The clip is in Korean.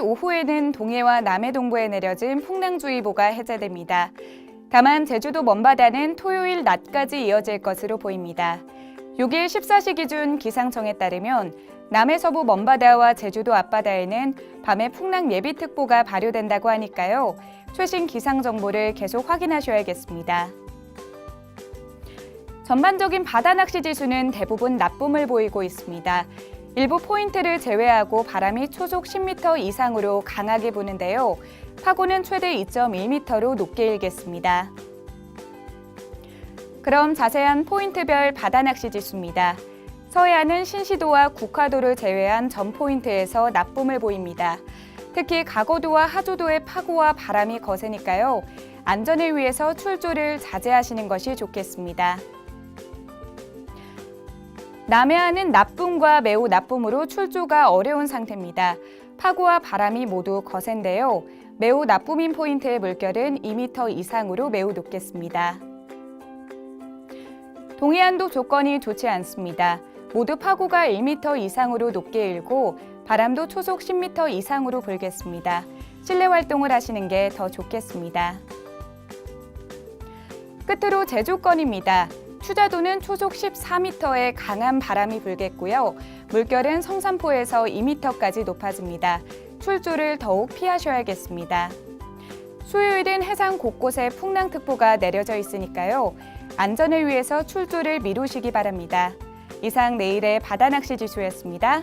오후에는 동해와 남해 동부에 내려진 풍랑주의보가 해제됩니다. 다만 제주도 먼바다는 토요일 낮까지 이어질 것으로 보입니다. 6일 14시 기준 기상청에 따르면 남해 서부 먼바다와 제주도 앞바다에는 밤에 풍랑 예비특보가 발효된다고 하니까요. 최신 기상 정보를 계속 확인하셔야겠습니다. 전반적인 바다 낚시 지수는 대부분 나쁨을 보이고 있습니다. 일부 포인트를 제외하고 바람이 초속 10m 이상으로 강하게 부는데요. 파고는 최대 2.1m로 높게 일겠습니다. 그럼 자세한 포인트별 바다 낚시 지수입니다. 서해안은 신시도와 국화도를 제외한 전 포인트에서 나쁨을 보입니다. 특히 가거도와 하조도의 파고와 바람이 거세니까요. 안전을 위해서 출조를 자제하시는 것이 좋겠습니다. 남해안은 나쁨과 매우 나쁨으로 출조가 어려운 상태입니다. 파고와 바람이 모두 거센데요. 매우 나쁨인 포인트의 물결은 2m 이상으로 매우 높겠습니다. 동해안도 조건이 좋지 않습니다. 모두 파고가 1m 이상으로 높게 일고 바람도 초속 10m 이상으로 불겠습니다. 실내 활동을 하시는 게 더 좋겠습니다. 끝으로 제주권입니다. 추자도는 초속 14m의 강한 바람이 불겠고요. 물결은 성산포에서 2m까지 높아집니다. 출조를 더욱 피하셔야겠습니다. 수요일은 해상 곳곳에 풍랑특보가 내려져 있으니까요. 안전을 위해서 출조를 미루시기 바랍니다. 이상 내일의 바다낚시 지수였습니다.